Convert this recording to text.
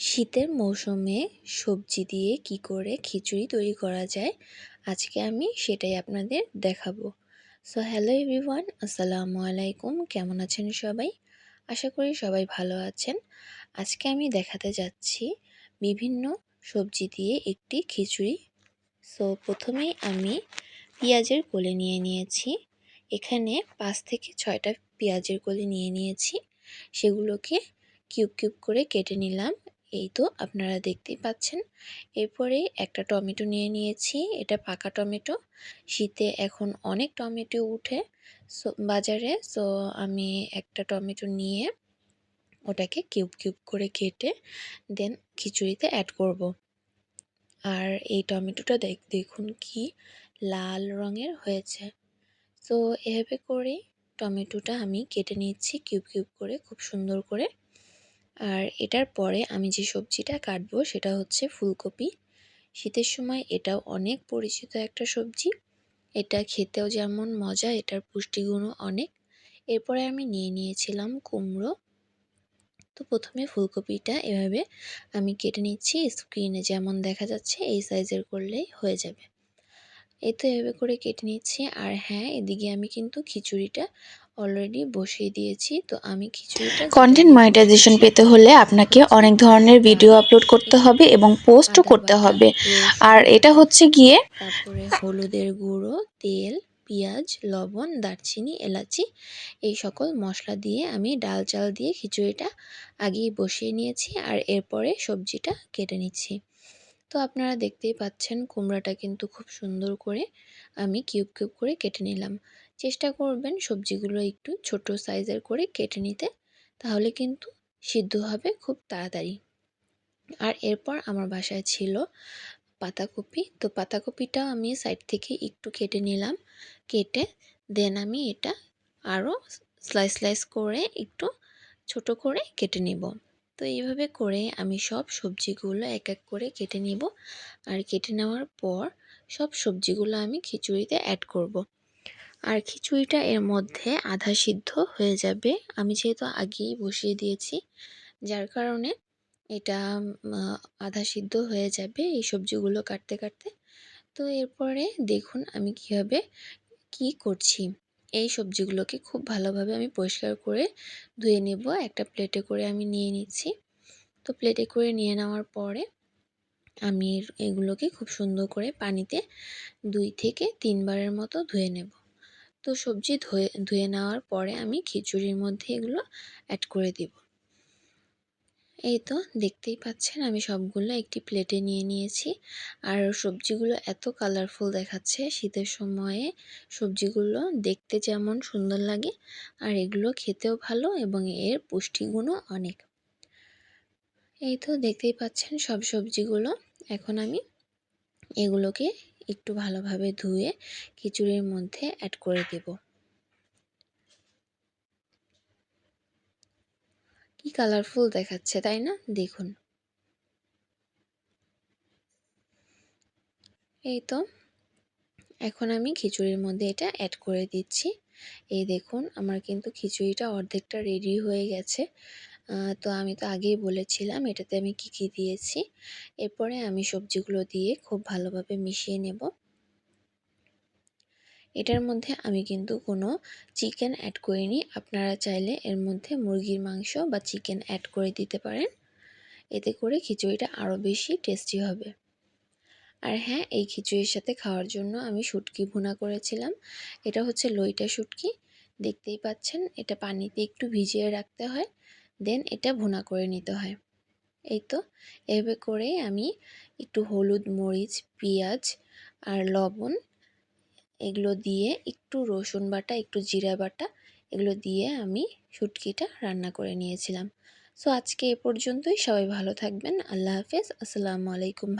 শীতের মৌসুমে সবজি দিয়ে কি করে খিচুড়ি তৈরি করা যায়, আজকে আমি সেটাই আপনাদের দেখাবো। সো হ্যালো এভরিওয়ান আসসালামু আলাইকুম, কেমন আছেন সবাই? আশা করি সবাই ভালো আছেন। আজকে আমি দেখাতে যাচ্ছি বিভিন্ন সবজি দিয়ে একটি খিচুড়ি। সো প্রথমেই আমি পেঁয়াজের কোলে নিয়ে নিয়েছি। এখানে পাঁচ থেকে ছয়টা পেঁয়াজের কোলে নিয়ে নিয়েছি। সেগুলোকে কিউব কিউব করে কেটে নিলাম এই তো আপনারা দেখতেই পাচ্ছেন। এরপরে একটা টমেটো নিয়ে নিয়েছি, এটা পাকা টমেটো। শীতে এখন অনেক টমেটো উঠে সো, বাজারে। সো, আমি একটা টমেটো নিয়ে ওটাকে কিউব কিউব করে কেটে দেন খিচুড়িতে অ্যাড করব। আর এই টমেটোটা দেখ, দেখুন কি লাল রঙের হয়েছে। সো, এভাবে করে টমেটোটা আমি কেটে নিচ্ছি কিউব কিউব করে, খুব সুন্দর করে। আর এটার পরে আমি যে সবজিটা কাটবো সেটা হচ্ছে ফুলকপি। শীতের সময় এটাও অনেক পরিচিত একটা সবজি। এটা খেতেও যেমন মজা, এটার পুষ্টিগুণও অনেক। এরপরে আমি নিয়ে নিয়েছিলাম কুমড়ো। তো প্রথমে ফুলকপিটা এভাবে আমি কেটে নিচ্ছি স্ক্রিনে যেমন দেখা যাচ্ছে এই সাইজের করলেই হয়ে যাবে। এই তো এভাবে করে কেটে নিচ্ছি। আর হ্যাঁ এদিকে আমি কিন্তু খিচুড়িটা অলরেডি বসিয়ে দিয়েছি তো আমি খিচুড়িটা কন্টেন্ট মনিটাইজেশন পেতে হলে আপনাকে অনেক ধরনের ভিডিও আপলোড করতে হবে এবং পোস্টও করতে হবে। আর এটা হচ্ছে গিয়ে তারপরে হলুদের গুঁড়ো তেল পেঁয়াজ লবণ দারচিনি এলাচি এই সকল মশলা দিয়ে আমি ডাল চাল দিয়ে খিচুড়িটা আগেই বসিয়ে নিয়েছি আর এরপরে সবজিটা কেটে নিচ্ছি। তো আপনারা দেখতেই পাচ্ছেন কুমড়াটা কিন্তু খুব সুন্দর করে আমি কিউব কিউব করে কেটে নিলাম। চেষ্টা করবেন সবজিগুলো একটু ছোট সাইজের করে কেটে নিতে, তাহলে কিন্তু সিদ্ধ হবে খুব তাড়াতাড়ি। আর এরপর আমার বাসায় ছিল পাতাকপি। তো পাতাকপিটা আমি সাইড থেকে একটু কেটে নিলাম, কেটে দেন আমি এটা আরও স্লাইস স্লাইস করে একটু ছোট করে কেটে নিব। তো এইভাবে করে আমি সব সবজিগুলো এক এক করে কেটে নিব। আর কেটে নেওয়ার পর সব সবজিগুলো আমি খিচুড়িতে অ্যাড করব। আর খিচুড়িটা এর মধ্যে আধা সিদ্ধ হয়ে যাবে। আমি যেহেতু আগেই বসিয়ে দিয়েছি, যার কারণে এটা আধা সিদ্ধ হয়ে যাবে এই সবজিগুলো কাটতে কাটতে। তো এরপরে দেখুন আমি কীভাবে কি করছি। এই সবজিগুলোকে খুব ভালোভাবে আমি পরিষ্কার করে ধুয়ে নেব। একটা প্লেটে করে আমি নিয়ে নিচ্ছি। তো প্লেটে করে নিয়ে নেওয়ার পরে আমি এগুলোকে খুব সুন্দর করে পানিতে দুই থেকে তিনবারের মতো ধুয়ে নেব। তো সবজি ধুয়ে ধুয়ে নেওয়ার পরে আমি খিচুড়ির মধ্যে এগুলো অ্যাড করে দিব। এই তো দেখতেই পাচ্ছেন আমি সবগুলো একটি প্লেটে নিয়ে নিয়েছি। আর সবজিগুলো এত কালারফুল দেখাচ্ছে, শীতের সময়ে সবজিগুলো দেখতে যেমন সুন্দর লাগে আর এগুলো খেতেও ভালো এবং এর পুষ্টিগুণও অনেক। এই তো দেখতেই পাচ্ছেন সব সবজিগুলো। এখন আমি এগুলোকে একটু ভালোভাবে ধুয়ে খিচুড়ির মধ্যে অ্যাড করে দেব। কি কালারফুল দেখাচ্ছে, তাই না? দেখুন। এই তো, এখন আমি খিচুড়ির মধ্যে এটা অ্যাড করে দিচ্ছি। এই দেখুন, আমার কিন্তু খিচুড়িটা অর্ধেকটা রেডি হয়ে গেছে। তো আমি তো আগেই বলেছিলাম এটাতে আমি কী কী দিয়েছি। এরপরে আমি সবজিগুলো দিয়ে খুব ভালোভাবে মিশিয়ে নেব। এটার মধ্যে আমি কিন্তু কোনো চিকেন অ্যাড করিনি। আপনারা চাইলে এর মধ্যে মুরগির মাংস বা চিকেন অ্যাড করে দিতে পারেন। এতে করে খিচুড়িটা আরও বেশি টেস্টি হবে। আর হ্যাঁ এই খিচুড়ির সাথে খাওয়ার জন্য আমি শুটকি ভুনা করেছিলাম। এটা হচ্ছে লইটা শুটকি। দেখতেই পাচ্ছেন, এটা পানিতে একটু ভিজিয়ে রাখতে হয়। দেন এটা ভুনা করে নিতে হয়। এই তো, এভাবে করে আমি একটু হলুদ মরিচ, পেঁয়াজ আর লবণ এগুলো দিয়ে একটু রসুন বাটা, একটু জিরা বাটা এগুলো দিয়ে আমি শুটকিটা রান্না করে নিয়েছিলাম। সো আজকে এ পর্যন্তই। সবাই ভালো থাকবেন। আল্লাহ হাফেজ। আসসালামু আলাইকুম।